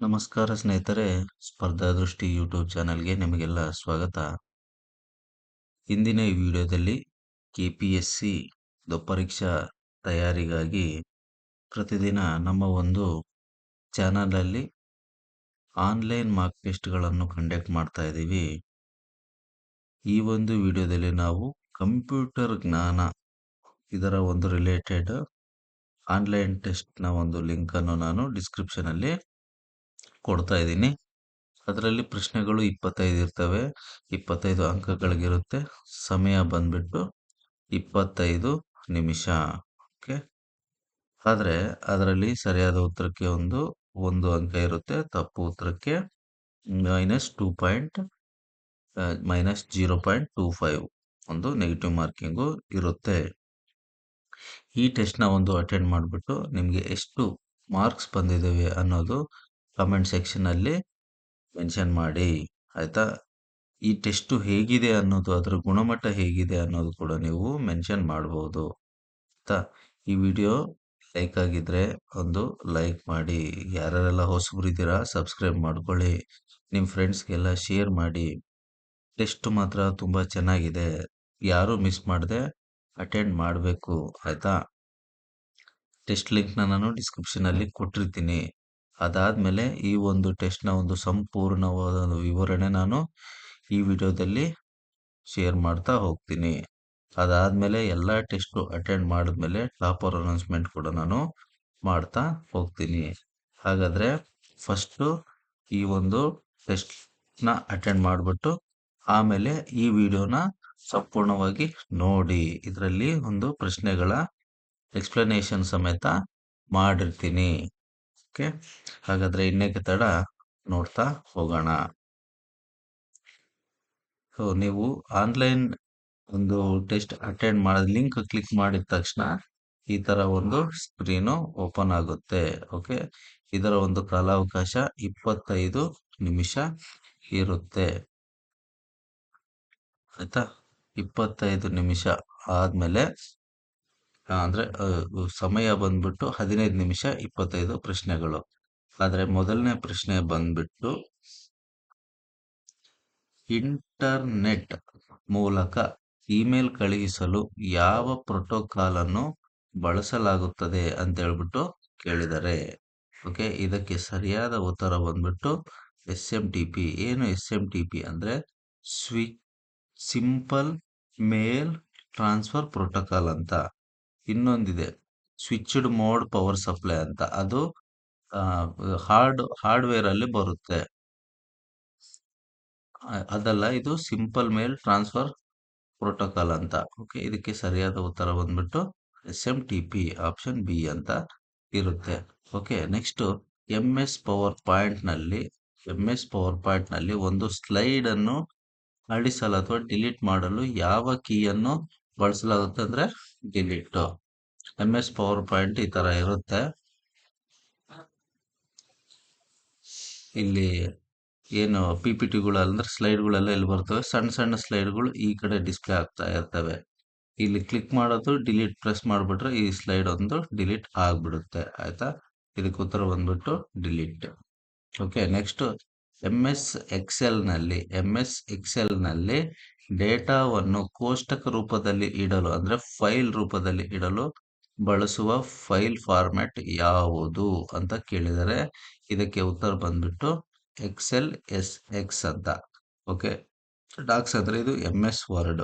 ನಮಸ್ಕಾರ ಸ್ನೇಹಿತರೆ, ಸ್ಪರ್ಧಾ ದೃಷ್ಟಿ ಯೂಟ್ಯೂಬ್ ಚಾನಲ್ಗೆ ನಿಮಗೆಲ್ಲ ಸ್ವಾಗತ. ಇಂದಿನ ಈ ವಿಡಿಯೋದಲ್ಲಿ ಕೆ ಪಿ ಎಸ್ ಸಿ ಪರೀಕ್ಷಾ ತಯಾರಿಗಾಗಿ ಪ್ರತಿದಿನ ನಮ್ಮ ಒಂದು ಚಾನಲಲ್ಲಿ ಆನ್ಲೈನ್ ಮಾರ್ಕ್ ಟೆಸ್ಟ್ಗಳನ್ನು ಕಂಡಕ್ಟ್ ಮಾಡ್ತಾ ಇದ್ದೀವಿ. ಈ ಒಂದು ವಿಡಿಯೋದಲ್ಲಿ ನಾವು ಕಂಪ್ಯೂಟರ್ ಜ್ಞಾನ ಇದರ ಒಂದು ರಿಲೇಟೆಡ್ ಆನ್ಲೈನ್ ಟೆಸ್ಟ್ನ ಒಂದು ಲಿಂಕನ್ನು ನಾನು ಡಿಸ್ಕ್ರಿಪ್ಷನಲ್ಲಿ ಕೊಡ್ತಾ ಇದ್ದೀನಿ. ಅದರಲ್ಲಿ ಪ್ರಶ್ನೆಗಳು ಇಪ್ಪತ್ತೈದು ಇರ್ತವೆ. ಇಪ್ಪತ್ತೈದು ಅಂಕಗಳಿಗಿರುತ್ತೆ. ಸಮಯ ಬಂದ್ಬಿಟ್ಟು ಇಪ್ಪತ್ತೈದು ನಿಮಿಷ. ಓಕೆ? ಆದರೆ ಅದರಲ್ಲಿ ಸರಿಯಾದ ಉತ್ತರಕ್ಕೆ ಒಂದು ಒಂದು ಅಂಕ ಇರುತ್ತೆ. ತಪ್ಪು ಉತ್ತರಕ್ಕೆ minus two point minus zero point two five ಒಂದು ನೆಗೆಟಿವ್ ಮಾರ್ಕಿಂಗು ಇರುತ್ತೆ. ಈ ಟೆಸ್ಟ್ನ ಒಂದು ಅಟೆಂಡ್ ಮಾಡಿಬಿಟ್ಟು ನಿಮಗೆ ಎಷ್ಟು ಮಾರ್ಕ್ಸ್ ಬಂದಿದ್ದೇವೆ ಅನ್ನೋದು ಕಮೆಂಟ್ ಸೆಕ್ಷನಲ್ಲಿ ಮೆನ್ಷನ್ ಮಾಡಿ, ಆಯಿತಾ? ಈ ಟೆಸ್ಟು ಹೇಗಿದೆ ಅನ್ನೋದು, ಅದರ ಗುಣಮಟ್ಟ ಹೇಗಿದೆ ಅನ್ನೋದು ಕೂಡ ನೀವು ಮೆನ್ಷನ್ ಮಾಡ್ಬೋದು, ಆಯಿತಾ? ಈ ವಿಡಿಯೋ ಲೈಕ್ ಆಗಿದ್ರೆ ಒಂದು ಲೈಕ್ ಮಾಡಿ, ಯಾರ್ಯಾರೆಲ್ಲ ಹೊಸಬರಿದ್ದೀರಾ ಸಬ್ಸ್ಕ್ರೈಬ್ ಮಾಡ್ಕೊಳ್ಳಿ. ನಿಮ್ಮ ಫ್ರೆಂಡ್ಸ್ಗೆಲ್ಲ ಶೇರ್ ಮಾಡಿ. ಟೆಸ್ಟ್ ಮಾತ್ರ ತುಂಬ ಚೆನ್ನಾಗಿದೆ. ಯಾರೂ ಮಿಸ್ ಮಾಡದೆ ಅಟೆಂಡ್ ಮಾಡಬೇಕು, ಆಯಿತಾ? ಟೆಸ್ಟ್ ಲಿಂಕ್ನ ನಾನು ಡಿಸ್ಕ್ರಿಪ್ಷನಲ್ಲಿ ಕೊಟ್ಟಿರ್ತೀನಿ. ಅದಾದಮೇಲೆ ಈ ಒಂದು ಟೆಸ್ಟ್ನ ಒಂದು ಸಂಪೂರ್ಣವಾದ ಒಂದು ವಿವರಣೆ ನಾನು ಈ ವಿಡಿಯೋದಲ್ಲಿ ಶೇರ್ ಮಾಡ್ತಾ ಹೋಗ್ತೀನಿ. ಅದಾದಮೇಲೆ ಎಲ್ಲ ಟೆಸ್ಟು ಅಟೆಂಡ್ ಮಾಡಿದ್ಮೇಲೆ ಟಾಪರ್ ಅನೌನ್ಸ್ಮೆಂಟ್ ಕೂಡ ನಾನು ಮಾಡ್ತಾ ಹೋಗ್ತೀನಿ. ಹಾಗಾದರೆ ಫಸ್ಟು ಈ ಒಂದು ಟೆಸ್ಟ್ನ ಅಟೆಂಡ್ ಮಾಡಿಬಿಟ್ಟು ಆಮೇಲೆ ಈ ವಿಡಿಯೋನ ಸಂಪೂರ್ಣವಾಗಿ ನೋಡಿ. ಇದರಲ್ಲಿ ಒಂದು ಪ್ರಶ್ನೆಗಳ ಎಕ್ಸ್ಪ್ಲನೇಷನ್ ಸಮೇತ ಮಾಡಿರ್ತೀನಿ. ಓಕೆ. ಹಾಗಾದ್ರೆ ಇನ್ನೇಕೆ ತಡ? ನೋಡ್ತಾ ಹೋಗೋಣ. ಸೊ ನೀವು ಆನ್ಲೈನ್ ಒಂದು ಟೆಸ್ಟ್ ಅಟೆಂಡ್ ಮಾಡಿದ ಲಿಂಕ್ ಕ್ಲಿಕ್ ಮಾಡಿದ ತಕ್ಷಣ ಈ ತರ ಒಂದು ಸ್ಕ್ರೀನು ಓಪನ್ ಆಗುತ್ತೆ. ಓಕೆ ಇದರ ಒಂದು ಕಾಲಾವಕಾಶ ಇಪ್ಪತ್ತೈದು ನಿಮಿಷ ಇರುತ್ತೆ. ಆಯ್ತಾ? ಇಪ್ಪತ್ತೈದು ನಿಮಿಷ ಆದಮೇಲೆ ಅಂದರೆ ಸಮಯ ಬಂದ್ಬಿಟ್ಟು ಹದಿನೈದು ನಿಮಿಷ ಇಪ್ಪತ್ತೈದು ಪ್ರಶ್ನೆಗಳು. ಆದರೆ ಮೊದಲನೇ ಪ್ರಶ್ನೆ ಬಂದ್ಬಿಟ್ಟು ಇಂಟರ್ನೆಟ್ ಮೂಲಕ ಇಮೇಲ್ ಕಳುಹಿಸಲು ಯಾವ ಪ್ರೋಟೋಕಾಲ್ ಅನ್ನು ಬಳಸಲಾಗುತ್ತದೆ ಅಂತ ಹೇಳ್ಬಿಟ್ಟು ಕೇಳಿದ್ದಾರೆ ಓಕೆ, ಇದಕ್ಕೆ ಸರಿಯಾದ ಉತ್ತರ ಬಂದ್ಬಿಟ್ಟು ಎಸ್ ಎಂ ಟಿ ಪಿ ಏನು ಎಸ್ ಎಂ ಟಿ ಪಿ ಅಂದರೆ ಸ್ವಿ, ಸಿಂಪಲ್ ಮೇಲ್ ಟ್ರಾನ್ಸ್ಫರ್ ಪ್ರೋಟೋಕಾಲ್ ಅಂತ. ಇನ್ನೊಂದಿದೆ. ಸ್ವಿಚ್ಡ್ ಮೋಡ್ ಪವರ್ ಸಪ್ಲೈ ಅಂತ. ಅದು ಹಾರ್ಡ್ ಹಾರ್ಡ್ವೇರ್ ಅಲ್ಲಿ ಬರುತ್ತೆ. ಅದಲ್ಲ, ಇದು ಸಿಂಪಲ್ ಮೇಲ್ ಟ್ರಾನ್ಸ್ಫರ್ ಪ್ರೋಟೋಕಾಲ್ ಅಂತ. ಓಕೆ ಇದಕ್ಕೆ ಸರಿಯಾದ ಉತ್ತರ ಬಂದ್ಬಿಟ್ಟು S M T P option B ಅಂತ ಇರುತ್ತೆ. Okay next M S power ಪಾಯಿಂಟ್ನಲ್ಲಿ ಎಂ ಎಸ್ ಪವರ್ ಪಾಯಿಂಟ್ನಲ್ಲಿ ಒಂದು ಸ್ಲೈಡ್ ಅನ್ನು ಅಳಿಸಲು ಅಥವಾ ಡಿಲೀಟ್ ಮಾಡಲು ಯಾವ ಕೀಯನ್ನು ಬಳಸಲಾಗುತ್ತೆ ಅಂದ್ರೆ delete M S power point ಈ ತರ ಇರುತ್ತೆ. ಇಲ್ಲಿ ಏನು ಪಿ ಪಿ ಅಂದ್ರೆ ಸ್ಲೈಡ್ಗಳೆಲ್ಲ ಇಲ್ಲಿ ಬರ್ತವೆ? ಸಣ್ಣ ಸಣ್ಣ ಸ್ಲೈಡ್ಗಳು ಈ ಕಡೆ ಡಿಸ್ಪ್ಲೇ ಆಗ್ತಾ ಇರ್ತವೆ. ಇಲ್ಲಿ ಕ್ಲಿಕ್ ಮಾಡೋದು ಡಿಲೀಟ್ ಪ್ರೆಸ್ ಮಾಡಿಬಿಟ್ರೆ ಈ ಸ್ಲೈಡ್ ಒಂದು ಡಿಲೀಟ್ ಆಗ್ಬಿಡುತ್ತೆ. ಆಯ್ತಾ? ಇದಕ್ಕೆ ಉತ್ತರ ಬಂದ್ಬಿಟ್ಟು delete okay next M S ಎಕ್ಸೆಲ್ನಲ್ಲಿ M S ಎಕ್ಸೆಲ್ನಲ್ಲಿ ಡೇಟಾವನ್ನು ಕೋಷ್ಟಕ ರೂಪದಲ್ಲಿ ಇಡಲು, ಅಂದ್ರೆ ಫೈಲ್ ರೂಪದಲ್ಲಿ ಇಡಲು ಬಳಸುವ ಫೈಲ್ ಫಾರ್ಮ್ಯಾಟ್ ಯಾವುದು ಅಂತ ಕೇಳಿದರೆ ಇದಕ್ಕೆ ಉತ್ತರ ಬಂದ್ಬಿಟ್ಟು ಎಕ್ಸೆಲ್ ಎಸ್ ಎಕ್ಸ್ ಅಂತ. ಓಕೆ ಡಾಕ್ಸ್ ಅಂದ್ರೆ ಇದು M S Word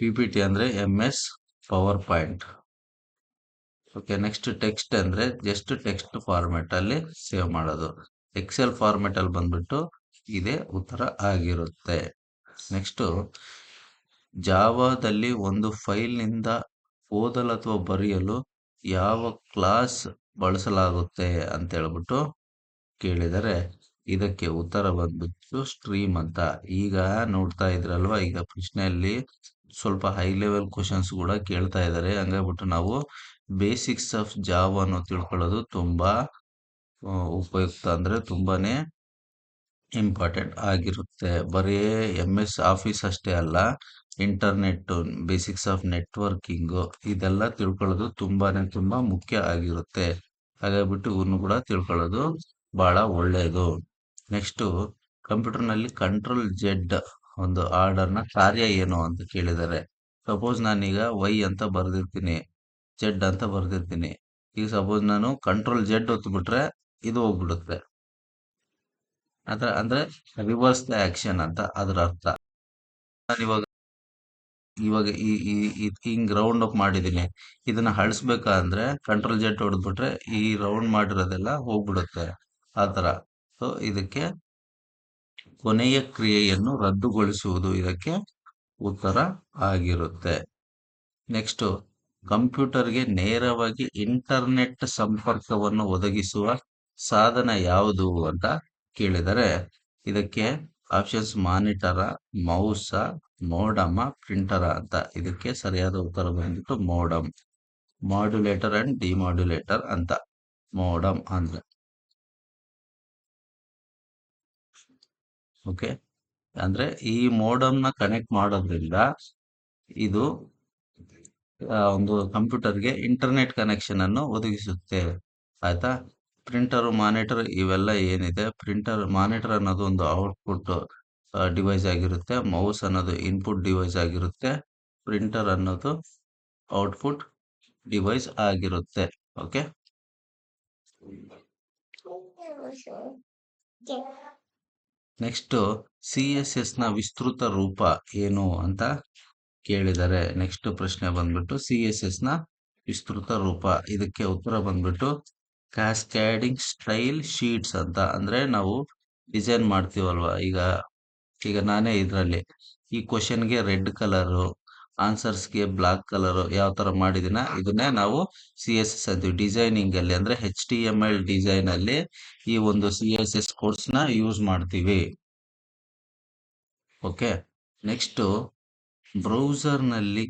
P P T ಅಂದ್ರೆ M S PowerPoint okay next text ಅಂದ್ರೆ ಜಸ್ಟ್ ಟೆಕ್ಸ್ಟ್ ಫಾರ್ಮೆಟ್ ಅಲ್ಲಿ ಸೇವ್ ಮಾಡೋದು. ಎಕ್ಸೆಲ್ ಫಾರ್ಮೆಟ್ ಅಲ್ಲಿ ಬಂದ್ಬಿಟ್ಟು ಇದೇ ಉತ್ತರ ಆಗಿರುತ್ತೆ. ನೆಕ್ಸ್ಟು ಜಾವಾದಲ್ಲಿ ಒಂದು ಫೈಲ್ನಿಂದ ಓದಲು ಅಥವಾ ಬರೆಯಲು ಯಾವ ಕ್ಲಾಸ್ ಬಳಸಲಾಗುತ್ತೆ ಅಂತ ಹೇಳ್ಬಿಟ್ಟು ಕೇಳಿದರೆ ಇದಕ್ಕೆ ಉತ್ತರ ಬಂದ್ಬಿಟ್ಟು ಸ್ಟ್ರೀಮ್ ಅಂತ. ಈಗ ನೋಡ್ತಾ ಇದ್ರಲ್ವಾ? ಈಗ ಪ್ರಶ್ನೆಯಲ್ಲಿ ಸ್ವಲ್ಪ ಹೈ ಲೆವೆಲ್ ಕ್ವಶನ್ಸ್ ಕೂಡ ಕೇಳ್ತಾ ಇದ್ದಾರೆ. ಹಂಗಾಗ್ಬಿಟ್ಟು ನಾವು ಬೇಸಿಕ್ಸ್ ಆಫ್ ಜಾವನ್ನು ತಿಳ್ಕೊಳ್ಳೋದು ತುಂಬಾ ಉಪಯುಕ್ತ ಅಂದ್ರೆ ತುಂಬಾನೇ ಇಂಪಾರ್ಟೆಂಟ್ ಆಗಿರುತ್ತೆ. ಬರೀ ಎಂ ಎಸ್ ಆಫೀಸ್ ಅಷ್ಟೇ ಅಲ್ಲ ಇಂಟರ್ನೆಟ್ ಬೇಸಿಕ್ಸ್ ಆಫ್ ನೆಟ್ವರ್ಕಿಂಗು ಇದೆಲ್ಲ ತಿಳ್ಕೊಳ್ಳೋದು ತುಂಬಾನೇ ತುಂಬಾ ಮುಖ್ಯ ಆಗಿರುತ್ತೆ. ಹಾಗಾಗ್ಬಿಟ್ಟು ಇವನ್ನು ಕೂಡ ತಿಳ್ಕೊಳ್ಳೋದು ಬಹಳ ಒಳ್ಳೆಯದು ನೆಕ್ಸ್ಟು ಕಂಪ್ಯೂಟರ್ನಲ್ಲಿ ಕಂಟ್ರೋಲ್ ಜೆಡ್ ಒಂದು ಆರ್ಡರ್ನ ಕಾರ್ಯ ಏನು ಅಂತ ಕೇಳಿದ್ದಾರೆ. ಸಪೋಸ್ ನಾನೀಗ ವೈ ಅಂತ ಬರ್ದಿರ್ತೀನಿ ಜೆಡ್ ಅಂತ ಬರ್ದಿರ್ತೀನಿ. ಈಗ ಸಪೋಸ್ ನಾನು ಕಂಟ್ರೋಲ್ ಜೆಡ್ ಒತ್ಬಿಟ್ರೆ ಇದು ಹೋಗ್ಬಿಡುತ್ತೆ. ಅದ್ರ, ಅಂದ್ರೆ ರಿವರ್ಸ್ ದ ಆಕ್ಷನ್ ಅಂತ ಅದ್ರ ಅರ್ಥ. ನಾನು ಇವಾಗ ಇವಾಗ ಈ ಹಿಂಗ್ ರೌಂಡ್ ಅಪ್ ಮಾಡಿದೀನಿ ಇದನ್ನ ಅಳಿಸ್ಬೇಕಂದ್ರೆ ಕಂಟ್ರೋಲ್ ಜೆಟ್ ಹೊಡೆದ್ಬಿಟ್ರೆ ಈ ರೌಂಡ್ ಮಾಡಿರೋದೆಲ್ಲ ಹೋಗ್ಬಿಡುತ್ತೆ. ಆತರ ತರ ಸೊ ಇದಕ್ಕೆ ಕೊನೆಯ ಕ್ರಿಯೆಯನ್ನು ರದ್ದುಗೊಳಿಸುವುದು ಇದಕ್ಕೆ ಉತ್ತರ ಆಗಿರುತ್ತೆ. ನೆಕ್ಸ್ಟ್ ಕಂಪ್ಯೂಟರ್ಗೆ ನೇರವಾಗಿ ಇಂಟರ್ನೆಟ್ ಸಂಪರ್ಕವನ್ನು ಒದಗಿಸುವ ಸಾಧನ ಯಾವುದು ಅಂತ ಕೇಳಿದರೆ ಇದಕ್ಕೆ ಆಪ್ಷನ್ಸ್ ಮಾನಿಟರ ಮೌಸ ಮೋಡಮ ಪ್ರಿಂಟರ ಅಂತ ಇದಕ್ಕೆ ಸರಿಯಾದ ಉತ್ತರ ಬಂದ್ಬಿಟ್ಟು ಮೋಡಮ್ ಮಾಡ್ಯುಲೇಟರ್ ಅಂಡ್ ಡಿಮಾಡ್ಯುಲೇಟರ್ ಅಂತ ಮೋಡಮ್ ಅಂದ್ರೆ. ಓಕೆ ಅಂದ್ರೆ ಈ ಮೋಡಮ್ನ ಕನೆಕ್ಟ್ ಮಾಡೋದ್ರಿಂದ ಇದು ಒಂದು ಕಂಪ್ಯೂಟರ್ಗೆ ಇಂಟರ್ನೆಟ್ ಕನೆಕ್ಷನ್ ಅನ್ನು ಒದಗಿಸುತ್ತೆ. ಆಯ್ತಾ? ಪ್ರಿಂಟರ್ ಮಾನಿಟರ್ ಇವೆಲ್ಲ ಏನಿದೆ? ಪ್ರಿಂಟರ್ ಮಾನಿಟರ್ ಅನ್ನೋದು ಒಂದು ಔಟ್ಪುಟ್ ಡಿವೈಸ್ ಆಗಿರುತ್ತೆ. ಮೌಸ್ ಅನ್ನೋದು ಇನ್ಪುಟ್ ಡಿವೈಸ್ ಆಗಿರುತ್ತೆ. ಪ್ರಿಂಟರ್ ಅನ್ನೋದು ಔಟ್ಪುಟ್ ಡಿವೈಸ್ ಆಗಿರುತ್ತೆ. ಓಕೆ ನೆಕ್ಸ್ಟ್ ಸಿ ಎಸ್ ಎಸ್ನ ವಿಸ್ತೃತ ರೂಪ ಏನು ಅಂತ ಕೇಳಿದ್ದಾರೆ ನೆಕ್ಸ್ಟ್ ಪ್ರಶ್ನೆ ಬಂದ್ಬಿಟ್ಟು ಸಿ ಎಸ್ ಎಸ್ನ ವಿಸ್ತೃತ ರೂಪ. ಇದಕ್ಕೆ ಉತ್ತರ ಬಂದ್ಬಿಟ್ಟು ಕ್ಯಾಸ್ಕ್ಯಾಡಿಂಗ್ ಸ್ಟೈಲ್ ಶೀಟ್ಸ್ ಅಂತ. ಅಂದ್ರೆ ನಾವು ಡಿಸೈನ್ ಮಾಡ್ತೀವಲ್ವಾ? ಈಗ ಈಗ ನಾನೇ ಇದರಲ್ಲಿ. ಈ ಕ್ವಶನ್ಗೆ ರೆಡ್ ಕಲರ್ ಆನ್ಸರ್ಸ್ಗೆ ಬ್ಲಾಕ್ ಕಲರ್ ಯಾವ ತರ ಮಾಡಿದಿನ ಇದನ್ನೇ ನಾವು ಸಿ ಎಸ್ ಎಸ್ ಅಂತೀವಿ. ಡಿಸೈನಿಂಗ್ ಅಲ್ಲಿ ಅಂದ್ರೆ H T M L design ಅಲ್ಲಿ ಈ ಒಂದು ಸಿ ಎಸ್ ಎಸ್ ಕೋರ್ಸ್ನ ಯೂಸ್ ಮಾಡ್ತೀವಿ. ಓಕೆ ನೆಕ್ಸ್ಟ್ ಬ್ರೌಸರ್ನಲ್ಲಿ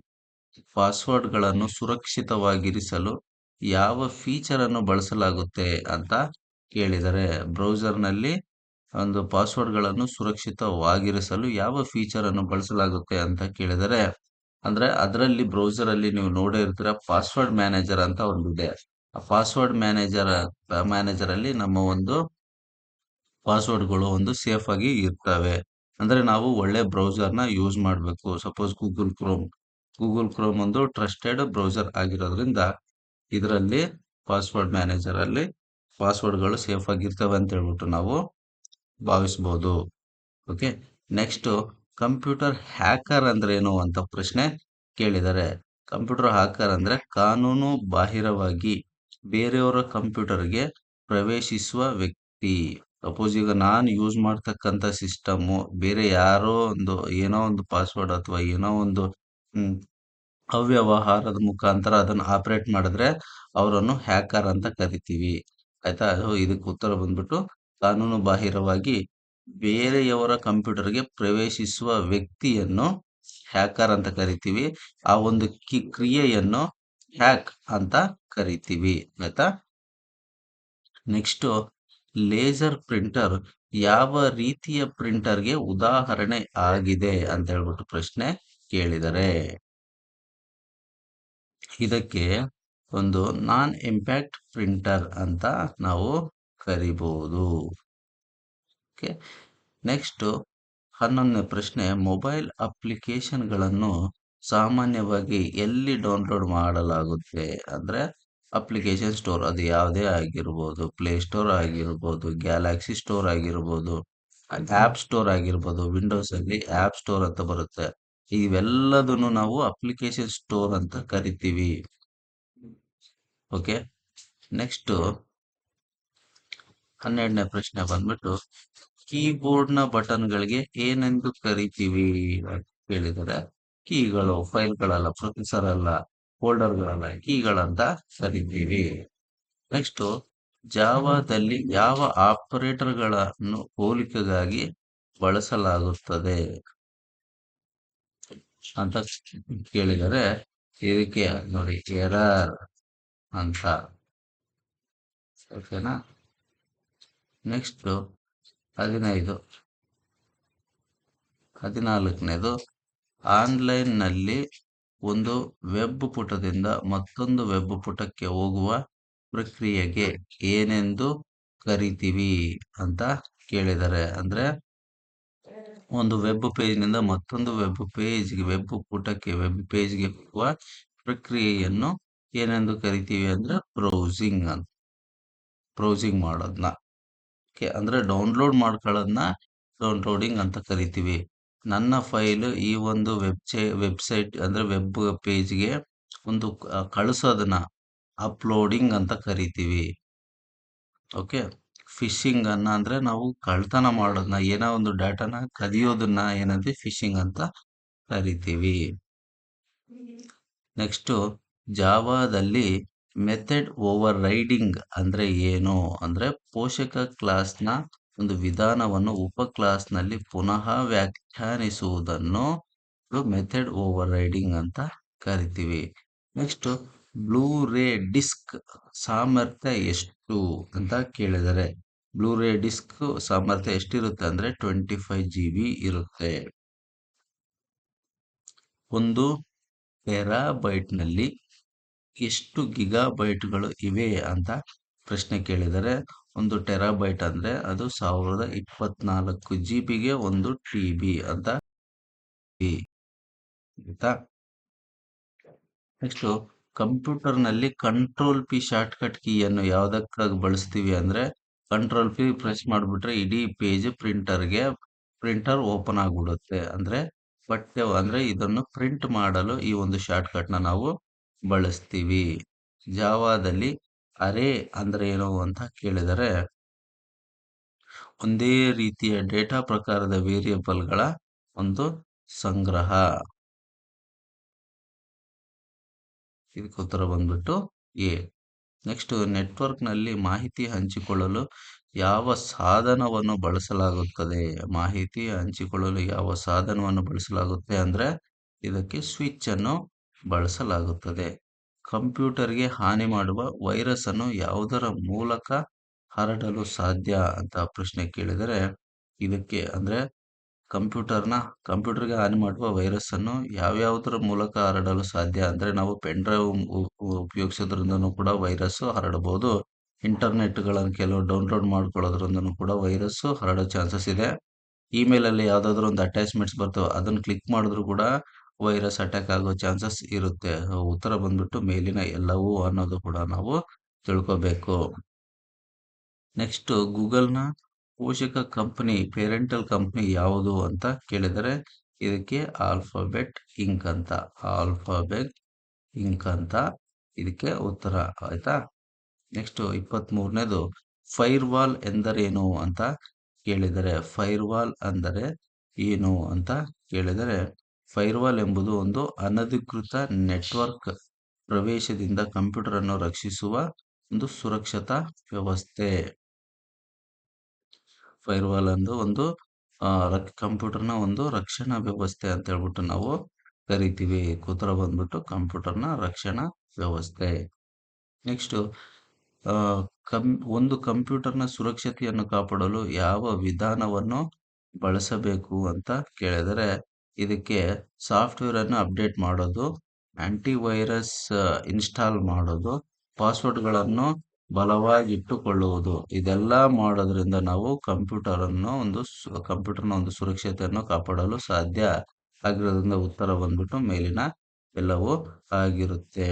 ಪಾಸ್ವರ್ಡ್ಗಳನ್ನು ಸುರಕ್ಷಿತವಾಗಿರಿಸಲು ಯಾವ ಫೀಚರ್ ಅನ್ನು ಬಳಸಲಾಗುತ್ತೆ ಅಂತ ಕೇಳಿದರೆ ಬ್ರೌಸರ್ನಲ್ಲಿ ಒಂದು ಪಾಸ್ವರ್ಡ್ಗಳನ್ನು ಸುರಕ್ಷಿತವಾಗಿರಿಸಲು ಯಾವ ಫೀಚರ್ ಅನ್ನು ಬಳಸಲಾಗುತ್ತೆ ಅಂತ ಕೇಳಿದರೆ, ಅಂದ್ರೆ ಅದರಲ್ಲಿ ಬ್ರೌಸರ್ ಅಲ್ಲಿ ನೀವು ನೋಡೇ ಇರ್ತೀರ ಪಾಸ್ವರ್ಡ್ ಮ್ಯಾನೇಜರ್ ಅಂತ ಒಂದಿದೆ. ಆ ಪಾಸ್ವರ್ಡ್ ಮ್ಯಾನೇಜರ್ ಮ್ಯಾನೇಜರ್ ಅಲ್ಲಿ ನಮ್ಮ ಒಂದು ಪಾಸ್ವರ್ಡ್ಗಳು ಒಂದು ಸೇಫ್ ಆಗಿ ಇರ್ತವೆ. ಅಂದ್ರೆ ನಾವು ಒಳ್ಳೆ ಬ್ರೌಸರ್ನ ಯೂಸ್ ಮಾಡಬೇಕು. Suppose Google Chrome Google Chrome ಒಂದು ಟ್ರಸ್ಟೆಡ್ ಬ್ರೌಸರ್ ಆಗಿರೋದ್ರಿಂದ ಇದರಲ್ಲಿ ಪಾಸ್ವರ್ಡ್ ಮ್ಯಾನೇಜರ್ ಅಲ್ಲಿ ಪಾಸ್ವರ್ಡ್ಗಳು ಸೇಫ್ ಆಗಿರ್ತವೆ ಅಂತ ಹೇಳ್ಬಿಟ್ಟು ನಾವು ಭಾವಿಸ್ಬೋದು. ಓಕೆ ನೆಕ್ಸ್ಟ್ ಕಂಪ್ಯೂಟರ್ ಹ್ಯಾಕರ್ ಅಂದ್ರೆ ಏನು ಅಂತ ಪ್ರಶ್ನೆ ಕೇಳಿದ್ದಾರೆ. ಕಂಪ್ಯೂಟರ್ ಹ್ಯಾಕರ್ ಅಂದ್ರೆ ಕಾನೂನು ಬಾಹಿರವಾಗಿ ಬೇರೆಯವರ ಕಂಪ್ಯೂಟರ್ಗೆ ಪ್ರವೇಶಿಸುವ ವ್ಯಕ್ತಿ. ಸಪೋಸ್ ಈಗ ನಾನು ಯೂಸ್ ಮಾಡ್ತಕ್ಕಂಥ ಸಿಸ್ಟಮ್ ಬೇರೆ ಯಾರೋ ಒಂದು ಏನೋ ಒಂದು ಪಾಸ್ವರ್ಡ್ ಅಥವಾ ಏನೋ ಒಂದು ಅವ್ಯವಹಾರದ ಮುಖಾಂತರ ಅದನ್ನು ಆಪರೇಟ್ ಮಾಡಿದ್ರೆ ಅವರನ್ನು ಹ್ಯಾಕರ್ ಅಂತ ಕರಿತೀವಿ. ಆಯ್ತಾ? ಇದಕ್ಕೆ ಉತ್ತರ ಬಂದ್ಬಿಟ್ಟು ಕಾನೂನು ಬಾಹಿರವಾಗಿ ಬೇರೆಯವರ ಕಂಪ್ಯೂಟರ್ಗೆ ಪ್ರವೇಶಿಸುವ ವ್ಯಕ್ತಿಯನ್ನು ಹ್ಯಾಕರ್ ಅಂತ ಕರಿತೀವಿ. ಆ ಒಂದು ಕ್ರಿಯೆಯನ್ನು ಹ್ಯಾಕ್ ಅಂತ ಕರಿತೀವಿ. ಆಯ್ತಾ? ನೆಕ್ಸ್ಟ್ ಲೇಸರ್ ಪ್ರಿಂಟರ್ ಯಾವ ರೀತಿಯ ಪ್ರಿಂಟರ್ಗೆ ಉದಾಹರಣೆ ಆಗಿದೆ ಅಂತ ಹೇಳ್ಬಿಟ್ಟು ಪ್ರಶ್ನೆ ಕೇಳಿದರೆ. ಇದಕ್ಕೆ ಒಂದು ನಾನ್ ಇಂಪ್ಯಾಕ್ಟ್ ಪ್ರಿಂಟರ್ ಅಂತ ನಾವು ಕರಿಬಹುದು ಓಕೆ ನೆಕ್ಸ್ಟ್ ಹನ್ನೊಂದನೇ ಪ್ರಶ್ನೆ ಮೊಬೈಲ್ ಅಪ್ಲಿಕೇಶನ್ಗಳನ್ನು ಸಾಮಾನ್ಯವಾಗಿ ಎಲ್ಲಿ ಡೌನ್ಲೋಡ್ ಮಾಡಲಾಗುತ್ತೆ? ಅಂದ್ರೆ ಅಪ್ಲಿಕೇಶನ್ ಸ್ಟೋರ್ ಅದು ಯಾವುದೇ ಆಗಿರ್ಬೋದು ಪ್ಲೇ ಸ್ಟೋರ್ ಆಗಿರ್ಬೋದು ಗ್ಯಾಲಕ್ಸಿ ಸ್ಟೋರ್ ಆಗಿರ್ಬೋದು ಆಪ್ ಸ್ಟೋರ್ ಆಗಿರ್ಬೋದು ವಿಂಡೋಸ್ ಅಲ್ಲಿ ಆಪ್ ಸ್ಟೋರ್ ಅಂತ ಬರುತ್ತೆ. ಇವೆಲ್ಲದನ್ನು ನಾವು ಅಪ್ಲಿಕೇಶನ್ ಸ್ಟೋರ್ ಅಂತ ಕರಿತೀವಿ. ಓಕೆ? ನೆಕ್ಸ್ಟ್ ಹನ್ನೆರಡನೇ ಪ್ರಶ್ನೆ ಬಂದ್ಬಿಟ್ಟು ಕೀಬೋರ್ಡ್ನ ಬಟನ್ ಗಳಿಗೆ ಏನೆಂದು ಕರಿತೀವಿ ಕೇಳಿದರೆ, ಕೀಗಳು, ಫೈಲ್ಗಳಲ್ಲ, ಪ್ರೊಸೆಸರ್ ಅಲ್ಲ, ಫೋಲ್ಡರ್ಗಳಲ್ಲ, ಕೀಗಳಂತ ಕರಿತೀವಿ. ನೆಕ್ಸ್ಟ್, ಜಾವಾದಲ್ಲಿ ಯಾವ ಆಪರೇಟರ್ಗಳನ್ನು ಹೋಲಿಕೆಗಾಗಿ ಬಳಸಲಾಗುತ್ತದೆ? ಅಂತ ಕೇಳಿದರೆ ಇದಕ್ಕೆ ನೋಡಿ ಎರರ್ ಅಂತ. ಓಕೆನಾ? ನೆಕ್ಸ್ಟ್ ಹದಿನೈದು. ಹದಿನಾಲ್ಕನೇದು ಆನ್ಲೈನ್ನಲ್ಲಿ ಒಂದು ವೆಬ್ ಪುಟದಿಂದ ಮತ್ತೊಂದು ವೆಬ್ ಪುಟಕ್ಕೆ ಹೋಗುವ ಪ್ರಕ್ರಿಯೆಗೆ ಏನೆಂದು ಕರಿತೀವಿ ಅಂತ ಕೇಳಿದರೆ, ಅಂದ್ರೆ ಒಂದು ವೆಬ್ ಪೇಜ್ನಿಂದ ಮತ್ತೊಂದು ವೆಬ್ ಪೇಜ್ಗೆ ವೆಬ್ ಪುಟಕ್ಕೆ ವೆಬ್ ಪೇಜ್ಗೆ ಹೋಗುವ ಪ್ರಕ್ರಿಯೆಯನ್ನು ಏನೆಂದು ಕರಿತೀವಿ ಅಂದ್ರೆ ಬ್ರೌಸಿಂಗ್ ಅಂತ. ಬ್ರೌಸಿಂಗ್ ಮಾಡೋದನ್ನ ಓಕೆ ಅಂದ್ರೆ ಡೌನ್ಲೋಡ್ ಮಾಡ್ಕೊಳ್ಳೋದನ್ನ ಡೌನ್ಲೋಡಿಂಗ್ ಅಂತ ಕರಿತೀವಿ. ನನ್ನ ಫೈಲ್ ಈ ಒಂದು ವೆಬ್ಸೈ ವೆಬ್ಸೈಟ್ ಅಂದ್ರೆ ವೆಬ್ ಪೇಜ್ಗೆ ಒಂದು ಕಳಿಸೋದನ್ನ ಅಪ್ಲೋಡಿಂಗ್ ಅಂತ ಕರಿತೀವಿ. ಓಕೆ ಫಿಶಿಂಗ್ ಅನ್ನ ಅಂದ್ರೆ ನಾವು ಕಳ್ತನ ಮಾಡೋದನ್ನ ಏನೋ ಒಂದು ಡಾಟಾನ ಕದಿಯೋದನ್ನ ಏನಂದ್ರೆ ಫಿಶಿಂಗ್ ಅಂತ ಕರಿತೀವಿ. ನೆಕ್ಸ್ಟ್ ಜಾವಾದಲ್ಲಿ ಮೆಥಡ್ ಓವರ್ ರೈಡಿಂಗ್ ಅಂದ್ರೆ ಏನು? ಅಂದ್ರೆ ಪೋಷಕ ಕ್ಲಾಸ್ನ ಒಂದು ವಿಧಾನವನ್ನು ಉಪ ಕ್ಲಾಸ್ನಲ್ಲಿ ಪುನಃ ವ್ಯಾಖ್ಯಾನಿಸುವುದನ್ನು ಮೆಥಡ್ ಓವರ್ ರೈಡಿಂಗ್ ಅಂತ ಕರಿತೀವಿ. ನೆಕ್ಸ್ಟ್ ಬ್ಲೂ ರೇ ಡಿಸ್ಕ್ ಸಾಮರ್ಥ್ಯ ಎಷ್ಟು ಅಂತ ಕೇಳಿದರೆ ಬ್ಲೂ ರೇ ಡಿಸ್ಕ್ ಸಾಮರ್ಥ್ಯ ಎಷ್ಟಿರುತ್ತೆ ಅಂದರೆ ಟ್ವೆಂಟಿ ಫೈವ್ ಜಿ ಬಿ ಇರುತ್ತೆ. ಒಂದು ಟೆರಾಬೈಟ್ನಲ್ಲಿ ಎಷ್ಟು ಗಿಗಾಬೈಟ್ಗಳು ಇವೆ ಅಂತ ಪ್ರಶ್ನೆ ಕೇಳಿದರೆ, ಒಂದು ಟೆರಾಬೈಟ್ ಅಂದರೆ ಅದು ಸಾವಿರದ ಇಪ್ಪತ್ನಾಲ್ಕು ಜಿ ಬಿಗೆ ಒಂದು ಟಿ ಬಿ ಅಂತ. ಆಯ್ತಾ? ನೆಕ್ಸ್ಟ್ ಕಂಪ್ಯೂಟರ್ನಲ್ಲಿ ಕಂಟ್ರೋಲ್ ಪಿ ಶಾರ್ಟ್ಕಟ್ ಕೀಯನ್ನು ಯಾವ್ದಕ್ಕಾಗಿ ಬಳಸ್ತೀವಿ ಅಂದ್ರೆ ಕಂಟ್ರೋಲ್ ಪಿ ಪ್ರೆಸ್ ಮಾಡಿಬಿಟ್ರೆ ಇಡೀ ಪೇಜ್ ಪ್ರಿಂಟರ್ಗೆ ಪ್ರಿಂಟರ್ ಓಪನ್ ಆಗಿಬಿಡುತ್ತೆ. ಅಂದ್ರೆ ಪಠ್ಯ ಅಂದ್ರೆ ಇದನ್ನು ಪ್ರಿಂಟ್ ಮಾಡಲು ಈ ಒಂದು ಶಾರ್ಟ್ ಕಟ್ನ ನಾವು ಬಳಸ್ತೀವಿ. ಜಾವಾದಲ್ಲಿ ಅರೆ ಅಂದ್ರೆ ಏನು ಅಂತ ಕೇಳಿದರೆ ಒಂದೇ ರೀತಿಯ ಡೇಟಾ ಪ್ರಕಾರದ ವೇರಿಯೇಬಲ್ಗಳ ಒಂದು ಸಂಗ್ರಹ. ಇದಕ್ಕೆ ಉತ್ತರ ಬಂದ್ಬಿಟ್ಟು ಎ. ನೆಕ್ಸ್ಟ್ ನೆಟ್ವರ್ಕ್ನಲ್ಲಿ ಮಾಹಿತಿ ಹಂಚಿಕೊಳ್ಳಲು ಯಾವ ಸಾಧನವನ್ನು ಬಳಸಲಾಗುತ್ತದೆ? ಮಾಹಿತಿ ಹಂಚಿಕೊಳ್ಳಲು ಯಾವ ಸಾಧನವನ್ನು ಬಳಸಲಾಗುತ್ತೆ ಅಂದ್ರೆ ಇದಕ್ಕೆ ಸ್ವಿಚ್ ಅನ್ನು ಬಳಸಲಾಗುತ್ತದೆ. ಕಂಪ್ಯೂಟರ್ಗೆ ಹಾನಿ ಮಾಡುವ ವೈರಸ್ ಅನ್ನು ಯಾವುದರ ಮೂಲಕ ಹರಡಲು ಸಾಧ್ಯ ಅಂತ ಪ್ರಶ್ನೆ ಕೇಳಿದರೆ ಇದಕ್ಕೆ ಅಂದ್ರೆ ಕಂಪ್ಯೂಟರ್ನ ಕಂಪ್ಯೂಟರ್ಗೆ ಹಾನಿ ಮಾಡುವ ವೈರಸ್ ಅನ್ನು ಯಾವ್ಯಾವುದರ ಮೂಲಕ ಹರಡಲು ಸಾಧ್ಯ ಅಂದ್ರೆ ನಾವು ಪೆನ್ ಡ್ರೈವ್ ಉಪಯೋಗಿಸೋದ್ರಿಂದನೂ ಕೂಡ ವೈರಸ್ ಹರಡಬಹುದು. ಇಂಟರ್ನೆಟ್ಗಳನ್ನು ಕೆಲವು ಡೌನ್ಲೋಡ್ ಮಾಡ್ಕೊಳ್ಳೋದ್ರಿಂದನೂ ಕೂಡ ವೈರಸ್ ಹರಡೋ ಚಾನ್ಸಸ್ ಇದೆ. ಇಮೇಲ್ ಅಲ್ಲಿ ಯಾವ್ದಾದ್ರು ಒಂದು ಅಟ್ಯಾಚ್ಮೆಂಟ್ಸ್ ಬರ್ತವೆ ಅದನ್ನ ಕ್ಲಿಕ್ ಮಾಡಿದ್ರು ಕೂಡ ವೈರಸ್ ಅಟ್ಯಾಕ್ ಆಗೋ ಚಾನ್ಸಸ್ ಇರುತ್ತೆ. ಉತ್ತರ ಬಂದ್ಬಿಟ್ಟು ಮೇಲಿನ ಎಲ್ಲವೂ ಅನ್ನೋದು ಕೂಡ ನಾವು ತಿಳ್ಕೋಬೇಕು. ನೆಕ್ಸ್ಟ್ ಗೂಗಲ್ನ ಪೋಷಕ ಕಂಪನಿ ಪೇರೆಂಟಲ್ ಕಂಪನಿ ಯಾವುದು ಅಂತ ಕೇಳಿದರೆ ಇದಕ್ಕೆ ಆಲ್ಫಾಬೆಟ್ ಇಂಕ್ ಅಂತ. ಆಲ್ಫಾಬೆಟ್ ಇಂಕ್ ಅಂತ ಇದಕ್ಕೆ ಉತ್ತರ, ಆಯ್ತಾ? ನೆಕ್ಸ್ಟ್ ಇಪ್ಪತ್ತ್ ಮೂರನೇದು ಫೈರ್ ವಾಲ್ ಎಂದರೇನು ಅಂತ ಕೇಳಿದರೆ ಫೈರ್ ವಾಲ್ ಅಂದರೆ ಏನು ಅಂತ ಕೇಳಿದರೆ ಫೈರ್ವಾಲ್ ಎಂಬುದು ಒಂದು ಅನಧಿಕೃತ ನೆಟ್ವರ್ಕ್ ಪ್ರವೇಶದಿಂದ ಕಂಪ್ಯೂಟರ್ ಅನ್ನು ರಕ್ಷಿಸುವ ಒಂದು ಸುರಕ್ಷತಾ ವ್ಯವಸ್ಥೆ. ಫೈರ್ವಾಲ್ ಅಂದು ಒಂದು ಕಂಪ್ಯೂಟರ್ನ ಒಂದು ರಕ್ಷಣಾ ವ್ಯವಸ್ಥೆ ಅಂತ ಹೇಳ್ಬಿಟ್ಟು ನಾವು ಕರಿತೀವಿ. ಕೂತ್ರ ಬಂದ್ಬಿಟ್ಟು ಕಂಪ್ಯೂಟರ್ನ ರಕ್ಷಣಾ ವ್ಯವಸ್ಥೆ. ನೆಕ್ಸ್ಟ್ ಕಂ, ಒಂದು ಕಂಪ್ಯೂಟರ್ನ ಸುರಕ್ಷತೆಯನ್ನು ಕಾಪಾಡಲು ಯಾವ ವಿಧಾನವನ್ನು ಬಳಸಬೇಕು ಅಂತ ಕೇಳಿದರೆ, ಇದಕ್ಕೆ ಸಾಫ್ಟ್ವೇರ್ ಅನ್ನು ಅಪ್ಡೇಟ್ ಮಾಡೋದು, ಆಂಟಿವೈರಸ್ ಇನ್ಸ್ಟಾಲ್ ಮಾಡೋದು, ಪಾಸ್ವರ್ಡ್ಗಳನ್ನು ಬಲವಾಗಿ ಇಟ್ಟುಕೊಳ್ಳುವುದು ಇದೆಲ್ಲ ಮಾಡೋದ್ರಿಂದ ನಾವು ಕಂಪ್ಯೂಟರ್ ಅನ್ನು ಒಂದು ಕಂಪ್ಯೂಟರ್ನ ಒಂದು ಸುರಕ್ಷತೆಯನ್ನು ಕಾಪಾಡಲು ಸಾಧ್ಯ ಆಗಿರೋದ್ರಿಂದ ಉತ್ತರ ಬಂದ್ಬಿಟ್ಟು ಮೇಲಿನ ಎಲ್ಲವೂ ಆಗಿರುತ್ತೆ.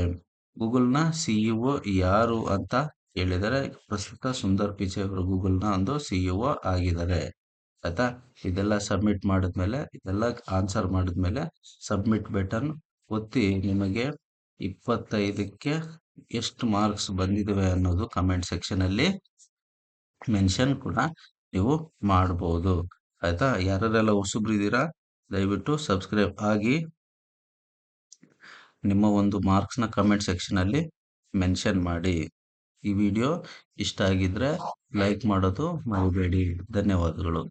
ಗೂಗಲ್ನ ಸಿಇಒ ಯಾರು ಅಂತ ಹೇಳಿದರೆ ಪ್ರಸ್ತುತ ಸುಂದರ್ ಪಿಚೆ ಅವರು ಗೂಗಲ್ನ ಒಂದು ಸಿಇಒ ಆಗಿದ್ದಾರೆ. ಆಯ್ತಾ? ಇದೆಲ್ಲ ಸಬ್ಮಿಟ್ ಮಾಡಿದ್ಮೇಲೆ, ಇದೆಲ್ಲ ಆನ್ಸರ್ ಮಾಡಿದ್ಮೇಲೆ ಸಬ್ಮಿಟ್ ಬಟನ್ ಒತ್ತಿ ನಿಮಗೆ ಇಪ್ಪತ್ತೈದಕ್ಕೆ ಎಷ್ಟು ಮಾರ್ಕ್ಸ್ ಬಂದಿದ್ದಾವೆ ಅನ್ನೋದು ಕಮೆಂಟ್ ಸೆಕ್ಷನ್ ಅಲ್ಲಿ ಮೆನ್ಷನ್ ಕೂಡ ನೀವು ಮಾಡಬಹುದು ಆಯ್ತಾ? ಯಾರೆಲ್ಲ ಹೊಸಬ್ರಿದ್ದೀರಾ ದಯವಿಟ್ಟು ಸಬ್ಸ್ಕ್ರೈಬ್ ಆಗಿ ನಿಮ್ಮ ಒಂದು ಮಾರ್ಕ್ಸ್ನ ಕಮೆಂಟ್ ಸೆಕ್ಷನ್ ಅಲ್ಲಿ ಮೆನ್ಷನ್ ಮಾಡಿ. ಈ ವಿಡಿಯೋ ಇಷ್ಟ ಆಗಿದ್ರೆ ಲೈಕ್ ಮಾಡೋದು ಮರಿಬೇಡಿ. ಧನ್ಯವಾದಗಳು.